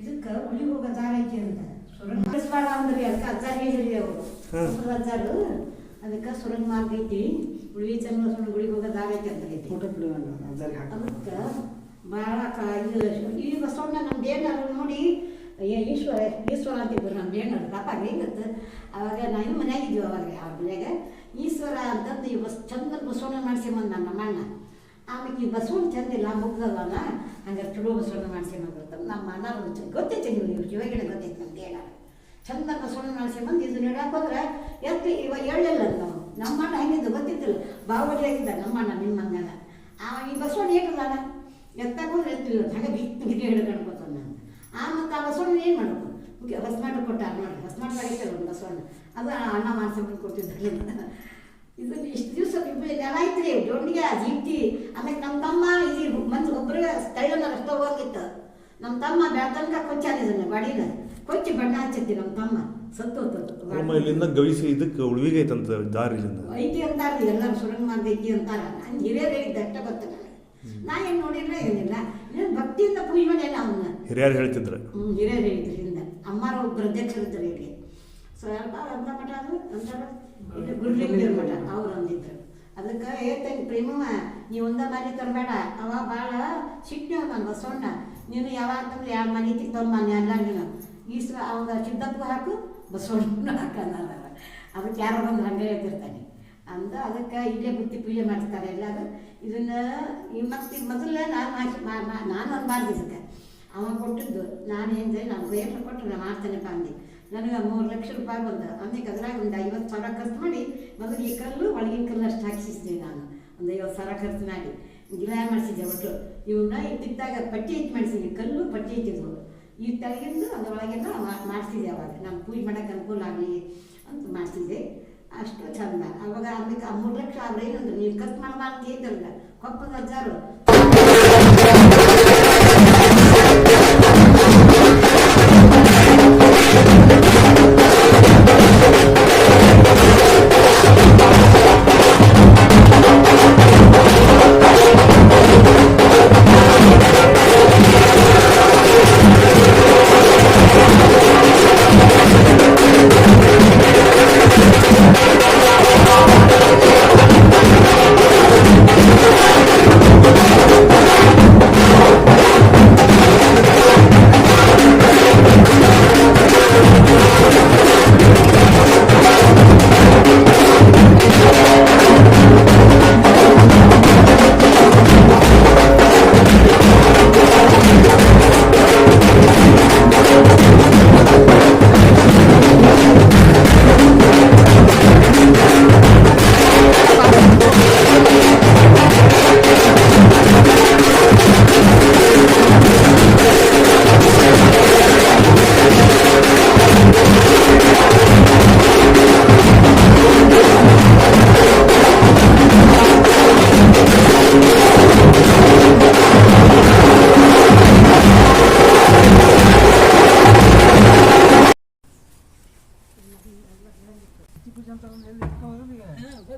ಇದಕ್ಕೆ ಉಳಿ ಹೋಗೋ ದಾರ ಐತಿ ಅಂತ. ಸುರಂಗ ಮಾಡಿಸ್ಬಾರ ಅಂದ್ರಿ ಅದಕ್ಕೆ ಅಜ್ಜಾರ್ ಹೇಳಿದ್ರಿ ಅವರು. ಒಬ್ರು ಅಜ್ಜಾರು ಅದಕ್ಕೆ ಸುರಂಗ ಮಾರ್ಗ ಐತಿ ಉಳಿ ಚಂದ್ರ ಗುಳಿಗೆ ಹೋಗೋ ದಾರ ಐತಿ ಅಂತ ಐತಿ ಅದಕ್ಕೆ ಭಾಳ ಇದು ಈ ಬಸವಣ್ಣ ನಮ್ಮ ದೇಣರು ನೋಡಿ ಈಶ್ವರ ಈಶ್ವರ ಅಂತಿದ್ರು ನಮ್ಮ ದೇಣರು ಪಾಪ ಹೆಂಗತ್ತು? ಅವಾಗ ನಾವು ಮನ್ಯಾಗಿದ್ವಿ ಅವಾಗ ಆ ಮನ್ಯಾಗ ಈಶ್ವರ ಅಂತಂದು ಈ ಬಸ್ ಚಂದ ಬಸವಣ್ಣ ಮಾಡ್ಸ್ಕೊಂಬಂದ ನಮ್ಮ ಅಣ್ಣ ಆಮೇಲೆ ಈ ಬಸವಣ್ಣ ಚಂದ ಇಲ್ಲ ಮುಗ್ದವಲ್ಲ ಹಂಗಾರೆ ಚಲೋ ಬಸವಣ್ಣ ಮಾಡ್ಸ್ಕೊಂಬಂದು ನಮ್ಮ ಅಣ್ಣ ಗೊತ್ತೈತೆ ನೀವು ಶಿವಗಿಡ ಗೊತ್ತೈತೆ ನಮ್ಮ ಹೇಳ ಚಂದ ಬಸವಣ್ಣ ಬಂದು ಇದು ಹೋದ್ರೆ ಎತ್ತಿ ಇವಾಗ ಹೇಳಲಿಲ್ಲ ನಾವು ನಮ್ಮ ಅಣ್ಣ ಹೆಂಗಿದ್ದು ಗೊತ್ತಿದ್ದಿಲ್ಲ. ಬಾವಡಿ ಆಗಿದ್ದ ನಮ್ಮ ಅಣ್ಣ, ನಿಮ್ಮ ಮಗನ. ಆ, ಈ ಬಸವಣ್ಣ ಏಕದಾನ ಎತ್ತಕೊಂಡು ಎತ್ತಿಲ್ಲ. ಹಾಗೆ ಬಿಟ್ಟು ಬಿಟ್ಟು ಹಿಡ್ಕೊಂಡು ನಾನು ಆ, ಮತ್ತು ಆ ಬಸವಣ್ಣ ಏನು ಮಾಡಬೇಕು? ಹೊಸ ಹೊಸ್ಮಾಟ ಕೊಟ್ಟ ನೋಡಿ ಹೊಸ ಮಾಡಿ ಒಂದು ಬಸವಣ್ಣ. ಅದು ಅಣ್ಣ ಮಾಡ್ಸ್ಕೊಂಡು ಕೊಡ್ತಿದ್ದ ಇದು ಇಷ್ಟು ದಿವಸ ನೆಲ ಐತ್ರಿ ಜೊಂಡಿಗೆ ಜೀಪ್ತಿ ಆಮೇಲೆ ನಮ್ಮ ತಮ್ಮ ಇದು ಮಂದಿ ಒಬ್ಬರಿಗೆ ಸ್ಥಳೀಯ ರಸ್ತೆ ಹೋಗಿತ್ತು ನಮ್ಮ ತಮ್ಮ ಬೆಳ್ತನಕ ಕೊಚ್ಚಾನ ಇದನ್ನ ಗಾಡಿನ ಕೊಚ್ಚಿ ಬಣ್ಣ ಹಚ್ಚತ್ತಿ ನಮ್ಮ ತಮ್ಮ ಸತ್ತು ಇಲ್ಲಿಂದ ಗವಿಸಿ ಇದಕ್ಕೆ ಉಳ್ವಿಗೆ ಐತಂತ ದಾರಿ ಐತಿ ಅಂತಾರ ಎಲ್ಲರೂ ಸುರಂಗ ಮಾರ್ಗ ಐತಿ ಅಂತಾರ ನಾನು ಹಿರಿಯರು ಹೇಳಿದ್ದ ಅಷ್ಟ ಗೊತ್ತ ನಾ ಏನು ನೋಡಿದ್ರೆ ಏನಿಲ್ಲ ನೀನು ಭಕ್ತಿಯಿಂದ ಪೂಜೆ ಮಾಡಿ ಅವನ್ನ ಹಿರಿಯರು ಹೇಳ್ತಿದ್ರು. ಹ್ಞೂ ಹಿರಿಯರು ಹೇಳಿದ್ರು ಹಿಂದೆ ಅಮ್ಮಾರ ಒಬ್ಬರು ಅಧ್ಯಕ್ಷರು ಇರ್ತಾರೆ ಇಲ್ಲಿ ಸ್ವಲ್ಪ ಅಂತ ಮಠ ಅದು ಅಂತಾರೆ ಇಲ್ಲಿ ಗುರುಲಿಂಗೇರ ಮಠ ಅವ್ರು ಅಂದಿದ್ರು ಅದಕ್ಕೆ ಹೇಳ್ತೇನೆ ಪ್ರೇಮವ ನೀವು ಒಂದ ಮನೆ ತರಬೇಡ. ಅವ ಭಾಳ ಸಿಟ್ಟು ನಾನು ಬಸವಣ್ಣ. ನೀನು ಯಾವಾಗ ತಂದ್ರೆ ಎರಡು ಮನೆ ತಿಂತವ್ ಮನೆ ಅಲ್ಲ ನೀನು. ಈಸ ಅವಾಗ ಸಿದ್ದಪ್ಪ ಹಾಕು ಬಸವಣ್ಣ ಹಾಕಲ್ಲ ಅದಕ್ಕೆ ಯಾರೋ ಬಂದು ಹಂಗೆ ಹೇಳ್ತಿರ್ತಾನೆ. ಅಂದ ಅದಕ್ಕೆ ಇಲ್ಲೇ ಬುತ್ತಿ ಪೂಜೆ ಮಾಡ್ತಾರೆ ಎಲ್ಲರೂ. ಇದನ್ನ ಈ ಮತ್ತೆ ಮೊದಲೇ ನಾನು ನಾನು ಅನ್ಬಾರ್ದು ಇದಕ್ಕೆ. ಅವ ಕೊಟ್ಟಿದ್ದು ನಾನು ಹೆಂಗೆ ನಾನು ಬೇರೆ ಕೊಟ್ಟು ನಾನು ಮಾಡ್ತೇನೆ ಅಂದೆ. ನನಗೆ ಮೂರು ಲಕ್ಷ ರೂಪಾಯಿ ಬಂದ. ಆಮೇಲೆ ಅದ್ರಾಗ ಒಂದು ಐವತ್ತು ಸಾವಿರ ಖರ್ಚು ಮಾಡಿ ಮೊದಲು ಈ ಕಲ್ಲು, ಒಳಗಿನ ಕಲ್ಲು ಅಷ್ಟು ಹಾಕಿಸಿದ್ದೆ ನಾನು. ಒಂದು ಐವತ್ತು ಸಾವಿರ ಖರ್ಚು ಮಾಡಿ. ಗಿಡ ಮಾಡಿಸಿದ್ದೆ ಒಟ್ಟು. ಇವನ್ನ ಇಟ್ಟಿದ್ದಾಗ ಪಟ್ಟಿ ಇಟ್ಟು ಮಾಡಿಸಿದ್ದೆ. ಕಲ್ಲು, ಪಟ್ಟಿ ಇಟ್ಟಿದ್ರು ಈ ತೆಳಗಿಂದು ಅದ್ರ ಒಳಗೆಲ್ಲ ಮಾ- ಮಾಡಿಸಿದ್ದೆ ಅವಾಗ. ನಾನು ಪೂಜೆ ಮಾಡೋಕೆ ಅನುಕೂಲ ಆಗಲಿ ಅಂತ ಮಾಡಿಸಿದ್ದೆ. ಅಷ್ಟು ಚಂದ. ಅವಾಗ ಅದಕ್ಕೆ ಆ ಮೂರು ಲಕ್ಷ ಆದರೆ ಏನಂದ್ರೆ ನೀನು ಖರ್ಚು ಮಾಡಬಾರ್ದು ಐತಲ್ಲ ಕೊಪ್ಪದ ಅಜ್ಜಾರು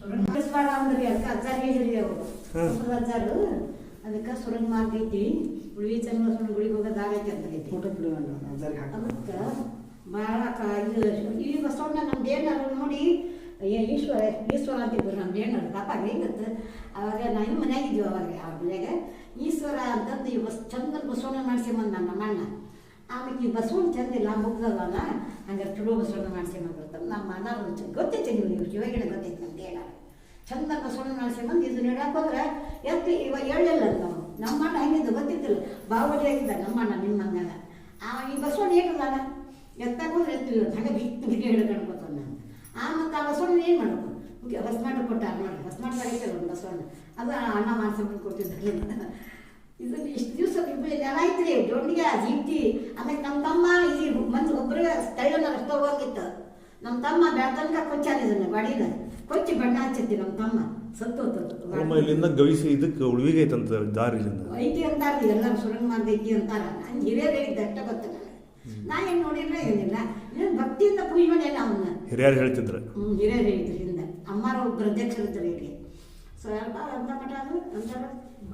ಸುರಂಗ ಅಂದ್ರಿ ಅದಕ್ಕೆ ಅಜ್ಜಾರ್ ಹೇಳಿದ್ರಿ ಅವರು. ಒಬ್ರು ಅಜ್ಜಾರು ಅದಕ್ಕೆ ಸುರಂಗ ಮಾರ್ಗ ಐತಿ ಉಳಿ ಚಂದ್ರ ಗುಳಿಗೆ ಹೋಗೋ ದಾರ ಐತಿ ಅಂತ ಐತಿ ಅದಕ್ಕೆ ಭಾಳ ಇದು ಈ ಬಸವಣ್ಣ ನಮ್ಮ ನೋಡಿ ಈಶ್ವರ ಈಶ್ವರ ಅಂತಿದ್ರು ನಮ್ಮ ದೇಣರು ಪಾಪ ಹೆಂಗತ್ತು? ಅವಾಗ ಮನ್ಯಾಗ ಮನ್ಯಾಗಿದ್ವಿ ಅವಾಗ ಆ ಬೆಳೆಗೆ ಈಶ್ವರ ಅಂತಂದು ಈ ಬಸ್ ಚಂದ ಬಸವಣ್ಣ ಬಂದ ನಮ್ಮ ಅಣ್ಣ ಆಮೇಲೆ ಈ ಬಸವಣ್ಣ ಚಂದಿಲ್ಲ ಮುಗ್ದದಲ್ಲ ಹಂಗಾರೆ ಚಲೋ ಬಸವಣ್ಣ ಮಾಡ್ಸ್ಕೊಂಬಂದಿರ್ತಾರೆ ನಮ್ಮ ಅನಾರು ಗೊತ್ತೈತೆ ನೀವು ನೀವು ಶಿವಗಿಡ ಗೊತ್ತೈತೆ ಅಂತ ಹೇಳ. ಚಂದ ಬಸವಣ್ಣ ಮಾಡ್ಸ್ಕೊಂಬಂದು ಇದು ನೀಡಕ್ಕೆ ಹೋದ್ರೆ, ಎತ್ತಿ ಇವಾಗ ಹೇಳಲಿಲ್ಲ ನಾವು ನಮ್ಮ ಅಣ್ಣ ಹೆಂಗಿದ್ದು ಗೊತ್ತಿದ್ದಿಲ್ಲ. ಬಾಹುಬಲಿ ಆಗಿದ್ದ ನಮ್ಮ ಅಣ್ಣ, ನಿಮ್ಮ ಹಂಗಲ್ಲ ಆ, ಈ ಬಸವಣ್ಣ ಎತ್ತಕ್ಕೆ ಹೋದ್ರೆ ಎತ್ತಿಲ್ಲ ಹಂಗೆ ಬಿಟ್ಟು ಬಿಟ್ಟು ಹೇಳ್ಕೊಂಡು ಕೂತಾನ ನಾನು ಆ, ಮತ್ತು ಆ ಬಸವಣ್ಣ ಏನು ಮಾಡಬೇಕು? ಹೊಸ್ಮಾಟ ಕೊಟ್ಟಾರ ನೋಡಿ ಅಣ್ಣ ಬರೀತಾರೆ ಒಂದು ಬಸವಣ್ಣ. ಅದು ಅಣ್ಣ ಮಾಡ್ಸ್ಕೊಂಬಂದು ಕೊಟ್ಟಿದ್ದಾರೆ ಇದು ಇಷ್ಟು ದಿವಸ ಜನ ಐತ್ರಿ ಜೋಡಿಗೆ ಜೀಪ್ತಿ ಆಮೇಲೆ ನಮ್ಮ ತಮ್ಮ ಇಲ್ಲಿ ಮಂದಿ ಒಬ್ಬರಿಗೆ ಸ್ಥಳೀಯ ಅಷ್ಟ ಹೋಗಿತ್ತು. ನಮ್ಮ ತಮ್ಮ ಬೆಳ್ತನಕ ಕೊಚ್ಚಾನ ಇದನ್ನ ಬಾಡಿನ ಕೊಚ್ಚಿ ಬಣ್ಣ ಹಚ್ಚಿದ್ದಿ ನಮ್ಮ ತಮ್ಮ. ಸತ್ತು ಅಮ್ಮ ಇಲ್ಲಿಂದ ಗವಿಸಿ ಇದಕ್ಕೆ ಉಳ್ವಿಗೆ ಐತಂತ ದಾರಿ ಇಲ್ಲಿಂದ ಐತಿ ಅಂತಾರ ಎಲ್ಲರೂ ಸುರಂಗ ಮಾಡ್ದೈತಿ ಅಂತಾರ. ನಂಗೆ ಹಿರಿಯರು ಹೇಳಿದ್ದೆ ಅಷ್ಟ ಗೊತ್ತು ನಾ ಏನು ನೋಡಿದ್ರೆ ಏನಿಲ್ಲ. ಏನು ಭಕ್ತಿಯಿಂದ ಪೂಜೆ ಮಾಡ್ಯಾನ ಅವನ್ನ ಹಿರಿಯರು ಹೇಳ್ತಿದ್ರು. ಹಿರಿಯರು ಹೇಳಿದ್ರು ಹಿಂದೆ. ಅಮ್ಮಾರ ಒಬ್ರು ಇರ್ತಾರೆ ಇಲ್ಲಿ. ಸ್ವಲ್ಪ ಅಂತ ಮಠ ಅದು ಅಂತಾರ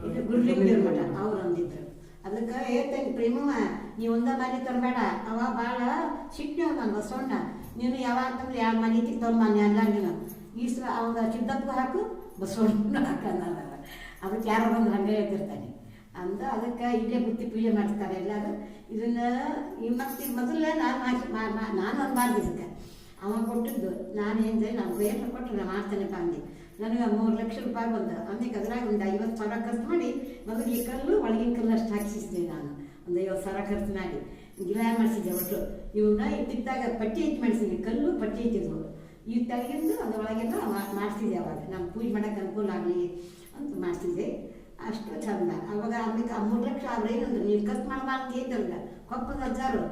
ಇಲ್ಲಿ ಗುರುಲಿಂಗೇರ್ ಮಠ ಅವ್ರು ಅಂದಿದ್ರು. ಅದಕ್ಕೆ ಹೇಳ್ತೇನೆ ಪ್ರೇಮವ ನೀ ಒಂದ ಮನೆ ತರಬೇಡ. ಅವ ಭಾಳ ಸಿಟ್ಟು ನಾನು ಬಸವಣ್ಣ. ನೀನು ಯಾವಾಗ ಅಂತಂದ್ರೆ ಯಾವ ಮನೆ ತೊಗೊಂಬಾನೆ ಅಲ್ಲ ನೀನು ಈ ಸಲ ಅವಾಗ ಸಿದ್ದಪ್ಪಗೆ ಹಾಕು ಬಸವಣ್ಣ ಹಾಕಲ್ಲ ಅದಕ್ಕೆ ಯಾರೋ ಬಂದು ಹಂಗೆ ಹೇಳ್ತಿರ್ತಾನೆ. ಅಂತ ಅದಕ್ಕೆ ಇಲ್ಲೇ ಬುತ್ತಿ ಪೂಜೆ ಮಾಡ್ತಾರೆ ಎಲ್ಲರೂ. ಇದನ್ನ ಈ ಮತ್ತೆ ಮೊದಲೇ ನಾನು ಮಾಡಿ ನಾನು ಅನ್ಬಾರ್ದು ಇದಕ್ಕೆ ಅವ ಕೊಟ್ಟಿದ್ದು, ನಾನು ಏನು ನಾನು ಬೇರೆ ಕೊಟ್ಟರೆ ನಾನು ಮಾಡ್ತೇನೆಪ್ಪ ಅಂದೆ. ನನಗೆ ಮೂರು ಲಕ್ಷ ರೂಪಾಯಿ ಬಂತು. ಆಮೇಲೆ ಅದ್ರಾಗ ಒಂದು ಐವತ್ತು ಸಾವಿರ ಖರ್ಚು ಮಾಡಿ ಮಗುಗೆ ಈ ಕಲ್ಲು ಒಳಗಿನ ಕಲ್ಲು ಅಷ್ಟು ಹಾಕಿಸಿದ್ದೆ ನಾನು. ಒಂದು ಐವತ್ತು ಸಾವಿರ ಖರ್ಚು ಮಾಡಿ. ಗಿಡ ಮಾಡಿಸಿದ್ದೆ ಒಟ್ಟು ಇವನ್ನ ಇಟ್ಟಿದ್ದಾಗ ಪಟ್ಟಿ ಇಟ್ಟು ಮಾಡಿಸಿದ್ವಿ ಕಲ್ಲು, ಪಟ್ಟಿ ಐತಿದ್ವು ಈ ತೆಳಗಿಂದು ಅದ್ರ ಒಳಗೆಲ್ಲ ಮಾಡಿಸಿದ್ದೆ ಅವಾಗ. ನಾನು ಪೂಜೆ ಮಾಡೋಕ್ಕೆ ಅನುಕೂಲ ಆಗಲಿ ಅಂತ ಮಾಡಿಸಿದ್ದೆ. ಅಷ್ಟು ಚಂದ. ಅವಾಗ ಆಮೇಲೆ ಆ ಮೂರು ಲಕ್ಷ ಆದ್ರೆ ಏನಂದ್ರೆ ನೀವು ಖರ್ಚು ಮಾಡಬಾರ್ದು ಇದ್ದಲ್ಲ ಕೊಪ್ಪದ ಅಜ್ಜಾರು.